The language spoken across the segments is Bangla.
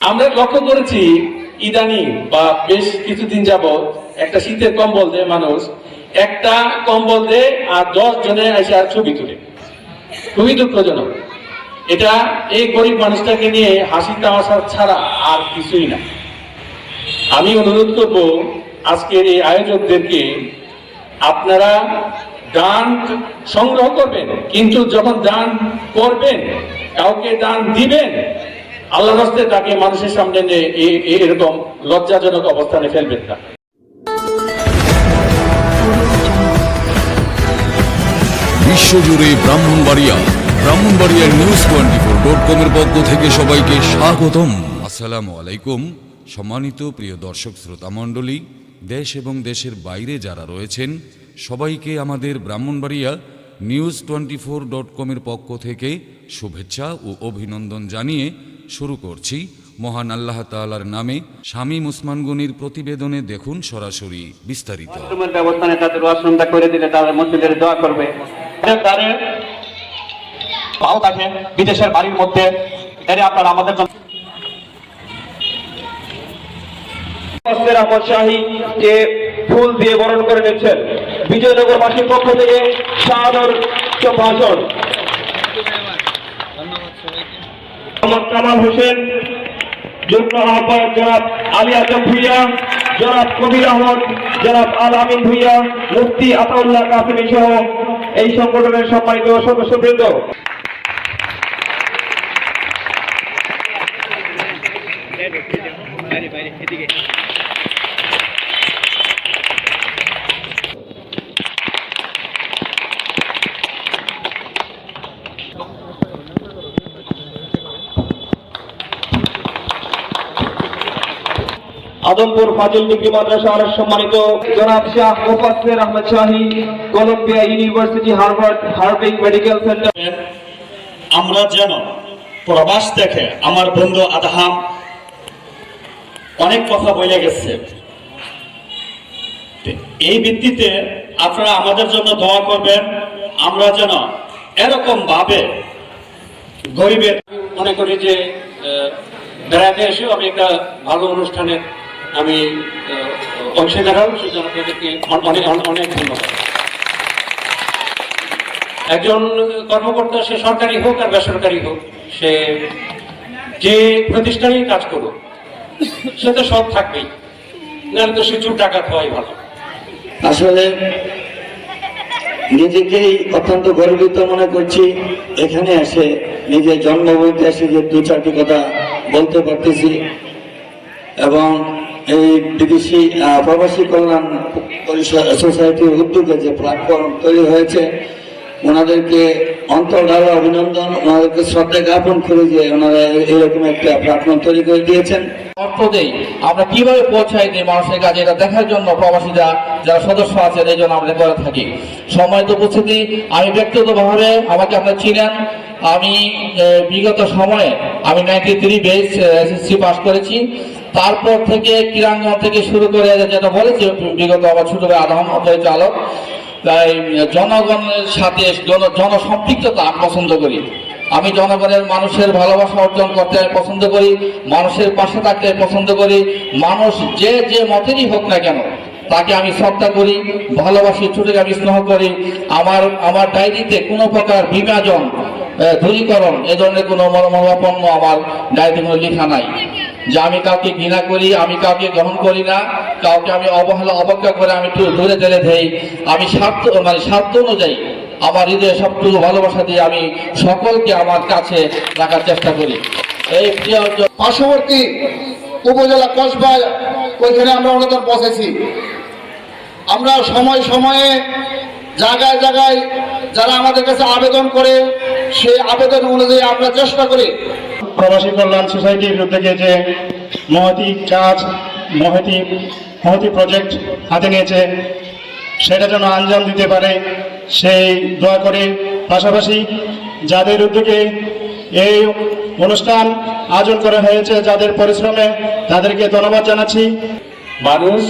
আমরা লক্ষ্য করেছি ইদানিং বা বেশ কিছুদিন যাবত একটা শীতের কম্বল দেয় মানুষ, একটা কম্বল দেয় আর দশ জনে এসে আর ছবি তুলে। খুবই দুঃখজনক। এটা এই গরিব মানুষটাকে নিয়ে হাসি তামাশা ছাড়া আর কিছুই না। আমি অনুরোধ করব আজকের এই আয়োজকদেরকে আপনারা দান সংগ্রহ করবেন, কিন্তু যখন দান করবেন, কাউকে দান দিবেন আল্লাহ রাস্তে তাকে মানুষের সামনে এরকম লজ্জাজনক অবস্থানে ফেলবেন না। বিশ্বজুড়ে ব্রাহ্মণবাড়িয়া, ব্রাহ্মণবাড়িয়ার নিউজ টোয়েন্টি ফোর ডট কমের পক্ষ থেকে সবাইকে স্বাগতম। আসসালামু আলাইকুম। সম্মানিত প্রিয় দর্শক শ্রোতা মণ্ডলী, দেশ এবং দেশের বাইরে যারা রয়েছেন, সবাইকে আমাদের Brahmanbaria news twenty four dot কমের পক্ষ থেকে শুভেচ্ছা ও অভিনন্দন জানিয়ে শুরু করছি। মহান আল্লাহ তাআলার নামে শামীম উসমান গনির প্রতিবেদনে দেখুন সরাসরি বিস্তারিত। বিদেশের বাড়ির মধ্যে। আপনারা আমাদের ফুল দিয়ে বরণ করে নিচ্ছেন। পক্ষ থেকে ভাষণ মোহাম্মদ কামাল হোসেন, যুগ্ম আহ্বায়ক জনাব আলী আজম ভুইয়া, জনাব কবির আহমদ, জনাব আল আমিন ভুইয়া, মুফতি আতাউল্লাহ কাসিমি সহ এই সংগঠনের সম্মানিত সদস্যবৃন্দ। আদমপুর ফাজিল ডিগ্রি মাদ্রাসার সম্মানিত জনাব Shah Mufassir Ahmad Shahi Columbia university Harvard হার্ভিং medical centre. আমরা যেন প্রবাস দেখে আমার বন্ধু আদহাম অনেক কথা বলে গেছে। এই ভিত্তিতে আপনারা আমাদের জন্য দোয়া করবেন আমরা যেন এরকম ভাবে গরিবের মনে করি যে আহ, বেড়াতে এসেও আমি একটা ভালো অনুষ্ঠানের আমি আহ, অংশীদার হব সেজন্য আপনাদেরকে অনেক অনেক ধন্যবাদ। একজন কর্মকর্তা সে সরকারি হোক আর বেসরকারি হোক সে যে প্রতিষ্ঠানেই কাজ করুক সে তো সব থাকবেই। নাহলে তো সে ডাকাত হওয়াই ভালো। আসলে নিজেকেই অত্যন্ত গর্বিত মনে করছি এখানে এসে নিজের জন্মভূমিতে এসে যে দু চারটি কথা বলতে পারতেছি এবং এই বিদেশি প্রবাসী কল্যাণ সোসাইটির উদ্যোগে যে প্ল্যাটফর্ম তৈরি হয়েছে, ওনাদেরকে অন্তর দ্বারা অভিনন্দন, ওনাদেরকে শ্রদ্ধা জ্ঞাপন করে যে ওনারা এরকম একটা প্ল্যাটফর্ম তৈরি করে দিয়েছেন। অর্থ দেই, আমরা কীভাবে পৌঁছাই দিই মানুষের কাছে, এটা দেখার জন্য প্রবাসীরা, যারা সদস্য আছেন, এই জন্য আমরা করে থাকি। সময় তো উপস্থিতি, আমি ব্যক্তিগতভাবে আমাকে আপনারা চিনেন আমি বিগত সময়ে আমি ninety three base SSC pass করেছি। তারপর থেকে ক্রীড়াঙ্গন থেকে শুরু করে যেটা বলেছি, বিগত আমার ছোট ভাই আদম চালক, তাই জনগণের সাথে জন, জনসম্পৃক্ততা আমি পছন্দ করি। আমি জনগণের মানুষের ভালোবাসা অর্জন করতে পছন্দ করি, মানুষের পাশে থাকতে পছন্দ করি, মানুষ যে যে মতেরই হোক না কেন, তাকে আমি শ্রদ্ধা করি, ভালোবাসি, ছোটকে আমি স্নেহ করি। আমার আমার ডায়েরিতে কোনো প্রকার বিভাজন দূরীকরণ, এ ধরনের কোনো মনোভাবাপন্ন আমার ডায়েরিতে কোনো লেখা নাই। যে আমি কাউকে ঘৃণা করি, আমি কাউকে গ্রহণ করি না, কাউকে আমি অবহেলা, অবজ্ঞা করে আমি একটু দূরে ঠেলে দেই, আমি স্বার্থ মানে স্বার্থ অনুযায়ী আমার হৃদয়ে সবটুকু ভালোবাসা দিয়ে আমি সকলকে আমার কাছে রাখার চেষ্টা করি। এই পার্শ্ববর্তী উপজেলা কসবা ওইখানে আমরা অনুদান পৌঁছেছি। আমরা সময় সময়ে জায়গায় জায়গায় যারা আমাদের কাছে আবেদন করে সেই আবেদন অনুযায়ী আমরা চেষ্টা করি। প্রবাসী কল্যাণ সোসাইটির উদ্যোগে যে মহতি কাজ মহতি মহতি প্রজেক্ট হাতে নিয়েছে সেটা যেন আঞ্জাম দিতে পারে সেই দোয়া করে। পাশাপাশি যাদের উদ্যোগে এই অনুষ্ঠান আয়োজন করা হয়েছে যাদের পরিশ্রমে তাদেরকে ধন্যবাদ জানাচ্ছি। মানুষ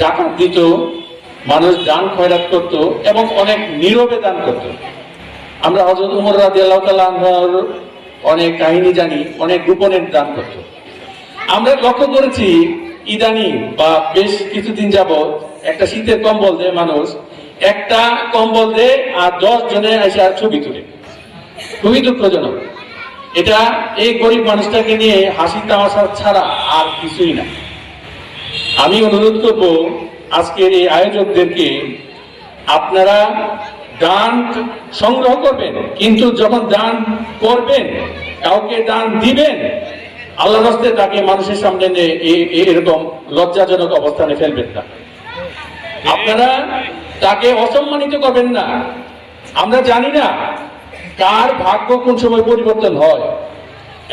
জাকাত দিত মানুষ দান খয়রাত করত এবং অনেক নীরবে দান করত। আমরা হজরত উমর রাজি আল্লাহ অনেক কাহিনী জানি, অনেক গোপনের দান করত। আমরা লক্ষ্য করেছি, ইদানিং বা বেশ কিছুদিন যাবত একটা শীতের কম্বল দেয় মানুষ, একটা কম্বল দেয় আর দশ জনে এসে আর ছবি তুলে। খুবই দুঃখজনক। এটা এই গরিব মানুষটাকে নিয়ে হাসি তামাশা ছাড়া আর কিছুই না। আমি অনুরোধ করব আজকের এই আয়োজকদেরকে আপনারা দান সংগ্রহ করবেন, কিন্তু যখন দান করবেন, কাউকে দান দিবেন আল্লাহ রাস্তে তাকে মানুষের সামনে এরকম লজ্জাজনক অবস্থানে ফেলবেন না। আপনারা তাকে অসম্মানিত করবেন না। আমরা জানি না কার ভাগ্য কোন সময় পরিবর্তন হয়।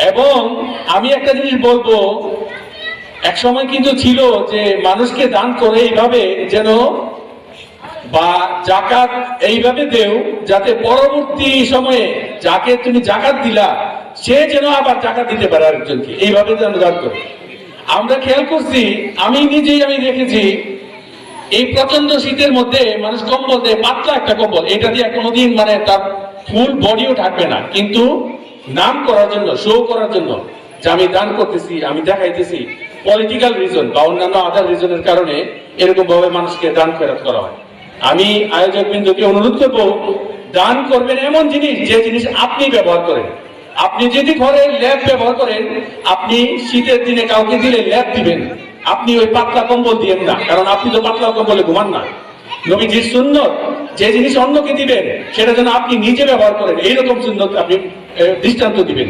এবং আমি একটা জিনিস বলব এক সময় কিন্তু ছিল যে মানুষকে দান করে এইভাবে যেন বা জাকাত এইভাবে দেও, যাতে পরবর্তী সময়ে যাকে তুমি জাকাত দিলা, সে যেন আবার জাকাত দিতে পারে আরেকজনকে। এইভাবে যেন দান করে। আমরা খেয়াল করছি, আমি নিজেই আমি দেখেছি, এই প্রচণ্ড শীতের মধ্যে মানুষ কম্বল দেয়, পাতলা একটা কম্বল। এটা দিয়ে কোনোদিন মানে তার ফুল বডিও ঢাকবে না। কিন্তু নাম করার জন্য শো করার জন্য যে আমি দান করতেছি, আমি দেখাইতেছি পলিটিক্যাল রিজন বা অন্যান্য আদার রিজনের কারণে এরকম ভাবে মানুষকে দান ফেরত করা হয়। আমি আয়োজক বিন্দুকে অনুরোধ করব, দান করবেন এমন জিনিস যে জিনিস আপনি ব্যবহার করেন। আপনি যদি ঘরে ল্যাব ব্যবহার করেন, আপনি শীতের দিনে কাউকে দিলে ল্যাব দিবেন। আপনি ওই পাতলা কম্বল দিবেন না, কারণ আপনি তো পাতলা কম্বলে ঘুমান না। নবীজির সুন্নত, যে জিনিস অন্যকে দিবেন, সেটা যেন আপনি নিজে ব্যবহার করেন, এইরকম সুন্নত আপনি দৃষ্টান্ত দিবেন।